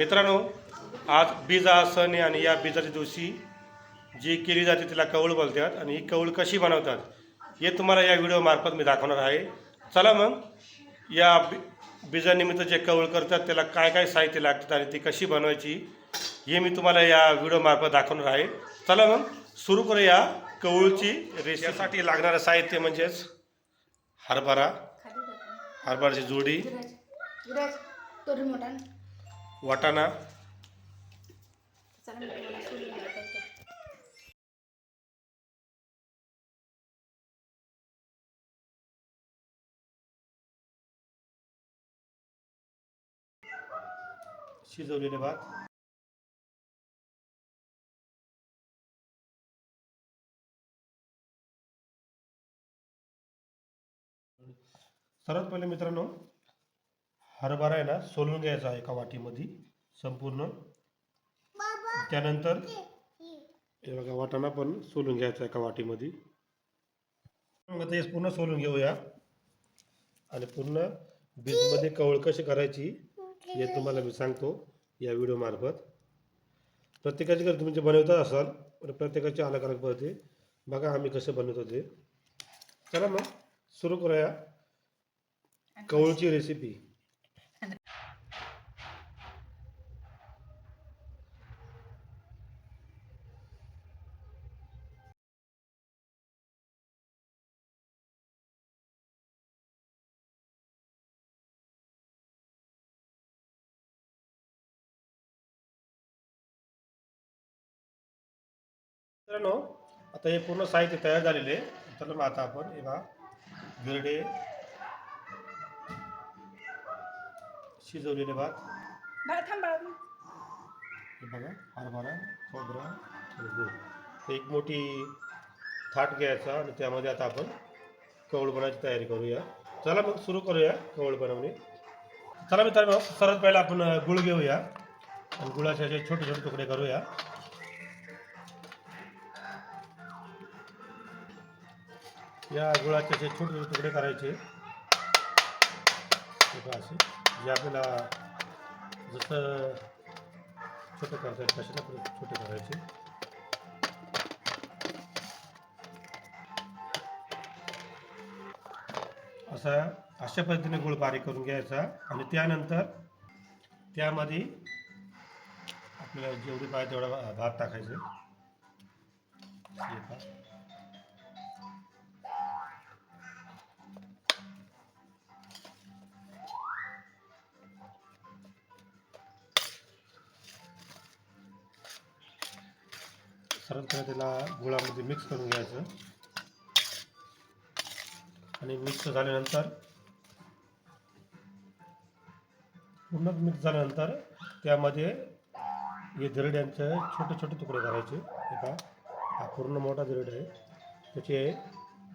मित्रांनो आज बीज हा सण आहे आणि या बीजाच्या दिवशी जी केली जाते तिला कवळ बोलतात आणि ही कवळ कशी बनवतात हे तुम्हाला या व्हिडिओमार्फत मी दाखवणार आहे. चला मग या बी बीजानिमित्त जे कवळ करतात त्याला काय काय साहित्य लागतात आणि ती कशी बनवायची हे मी तुम्हाला या व्हिडिओमार्फत दाखवणार आहे. चला मग सुरू करूया कवळची रेसिपीसाठी लागणारं साहित्य म्हणजेच हरभरा हरभराची जोडी. वाटाणा. शिजवलेले भात. सर्वात पहिले मित्रांनो हरभरा आहे ना सोलून घ्यायचा आहे एका वाटीमध्ये संपूर्ण. त्यानंतर हे बघा वाटाणा पण सोलून घ्यायचा एका वाटीमध्ये. मग ते पूर्ण सोलून घेऊया. आणि पूर्ण बीजमध्ये कवळ कशी करायची हे तुम्हाला मी सांगतो या व्हिडिओ मार्फत. जर तुम्ही जे बनवता असाल तर प्रत्येकाची अलग अलग पद्धती. बघा आम्ही कसं बनवतो ते. चला मग सुरू करूया. कवळची रेसिपी मित्रांनो आता हे पूर्ण साहित्य तयार झालेले आहे. चला मग आता आपण हे गिरडे शिजवलेले भात. हे बघा हरभरा खोबरा. गूळ एक मोठी थाट घ्यायचा आणि त्यामध्ये आता आपण कवळ बनवायची तयारी करूया. चला मग सुरू करूया कवळ बनवणे चला मित्रांनो सर्वात पहिला आपण गुळ घेऊया. आणि गुळाचे असे छोटे छोटे तुकडे करूया. या गुळाचे असे छोटे छोटे तुकडे करायचे असे जे आपल्याला जसं छोटे करता येईल कशाला छोटे करायचे. असा अशा पद्धतीने गुळ बारीक करून घ्यायचा आणि त्यानंतर त्यामध्ये आपल्याला जेवढी पाहिजे तेवढा भात टाकायचं. हे त्याला गुळामध्ये मिक्स करून घ्यायचं. आणि मिक्स झाल्यानंतर पूर्ण मिक्स झाल्यानंतर त्यामध्ये हे दिरड्यांचे छोटे छोटे तुकडे करायचे. एका हा पूर्ण मोठा दिरड आहे. त्याचे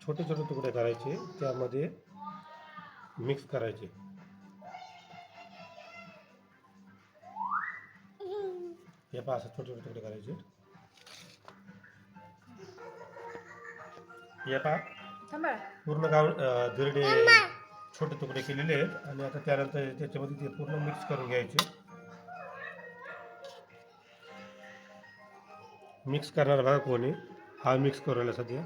छोटे छोटे तुकडे करायचे. त्यामध्ये मिक्स करायचे. हे पहा असं छोटे छोटे तुकडे करायचे. हे पहा. पूर्ण गाव अं, छोटे तुकडे केलेले आहेत. आणि आता त्यानंतर त्याच्यामध्ये ते पूर्ण मिक्स करून घ्यायचे. मिक्स करणार बघा कोणी. हा मिक्स करू राहिला सध्या.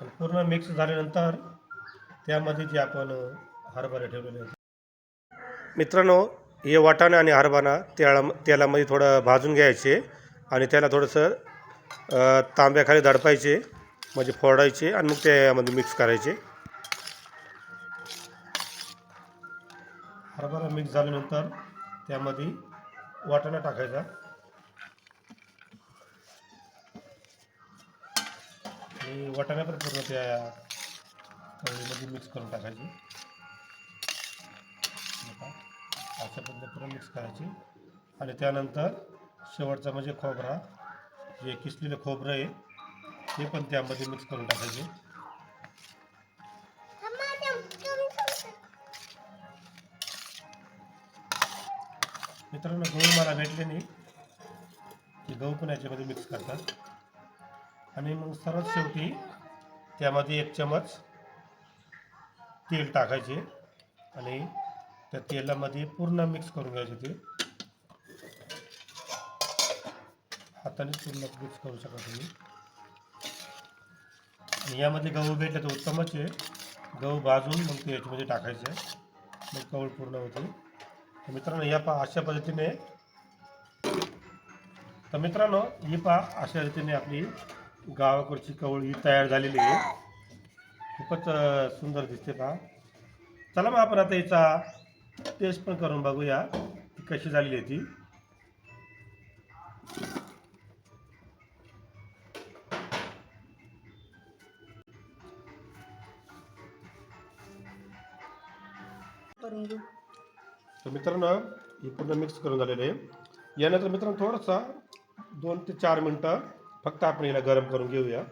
आणि पूर्ण मिक्स झाल्यानंतर त्यामध्ये जे आपण अं, हरभरे ठेवलेले आहेत. मित्रांनो हे वाटाणे आणि हरभरा त्याला तेलामध्ये थोडं भाजून घ्यायचे आणि त्याला थोडंसं तांब्याखाली दडपायचे म्हणजे फोडायचे आणि मग त्यामध्ये मिक्स करायचे. हरभरा मिक्स झाल्यानंतर त्यामध्ये वाटाणा टाकायचा. आणि वाटाणा पण पूर्ण त्या मिक्स करून टाकायचे. अशा पद्धतीने मिक्स करायची. आणि त्यानंतर शेवटचा म्हणजे खोबरा जे किसलेलं खोबरं आहे ते पण त्यामध्ये मिक्स करून टाकायचे. मित्रांनो गहू मला भेटले नाही. ते गहू पण याच्यामध्ये मिक्स करतात. आणि मग सर्वात शेवटी त्यामध्ये एक चमच तेल टाकायचे. आणि त्या तेलामध्ये पूर्ण मिक्स करून घ्यायचे ते. हाताने पूर्ण मिक्स करू शकता तुम्ही. आणि यामध्ये गहू भेटले तर उत्तमच आहे. गहू भाजून मग ते याच्यामध्ये टाकायचे. मग कवळ पूर्ण होते तर मित्रांनो या पा अशा पद्धतीने. तर मित्रांनो ही पहा अशा रीतीने आपली गावाकडची कवळ ही तयार झालेली आहे. खूपच सुंदर दिसते पहा. चला मग आपण आता याचा टेस्ट पण करून बघूया ती कशी झालेली आहे ती. तर मित्रांनो ही पूर्ण मिक्स करून झालेलं आहे. यानंतर मित्रांनो थोडंसं दोन ते चार मिनटं फक्त आपण याला गरम करून घेऊया.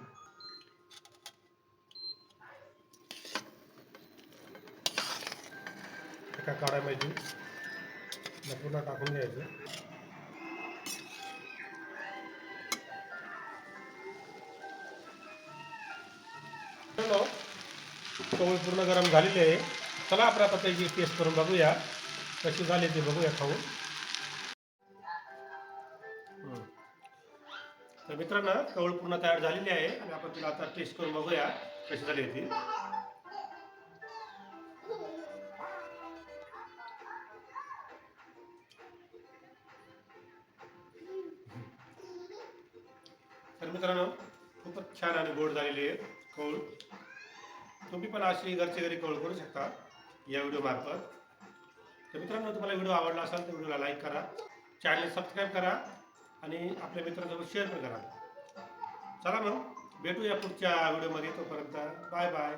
एका काढामध्ये मग पुन्हा टाकून घ्यायचं. चवळी पूर्ण गरम झालेली आहे. चला आपण आता त्याची टेस्ट करून बघूया. कशी झाली ते बघूया खाऊन. हम्म. तर मित्रांनो चवळ पूर्ण तयार झालेली आहे. आणि आपण तिला आता टेस्ट करून बघूया कशी झाली होती तर मित्रांनो खूपच छान आणि गोड झालेली आहे कौळ तुम्ही पण अशी घरच्या घरी कौळ करू शकता या व्हिडिओमार्फत तर मित्रांनो तुम्हाला व्हिडिओ आवडला असेल तर व्हिडिओला लाईक करा चॅनल सबस्क्राईब करा आणि आपल्या मित्रांसोबत शेअर पण करा. चला मग भेटूया पुढच्या व्हिडिओमध्ये. तोपर्यंत बाय बाय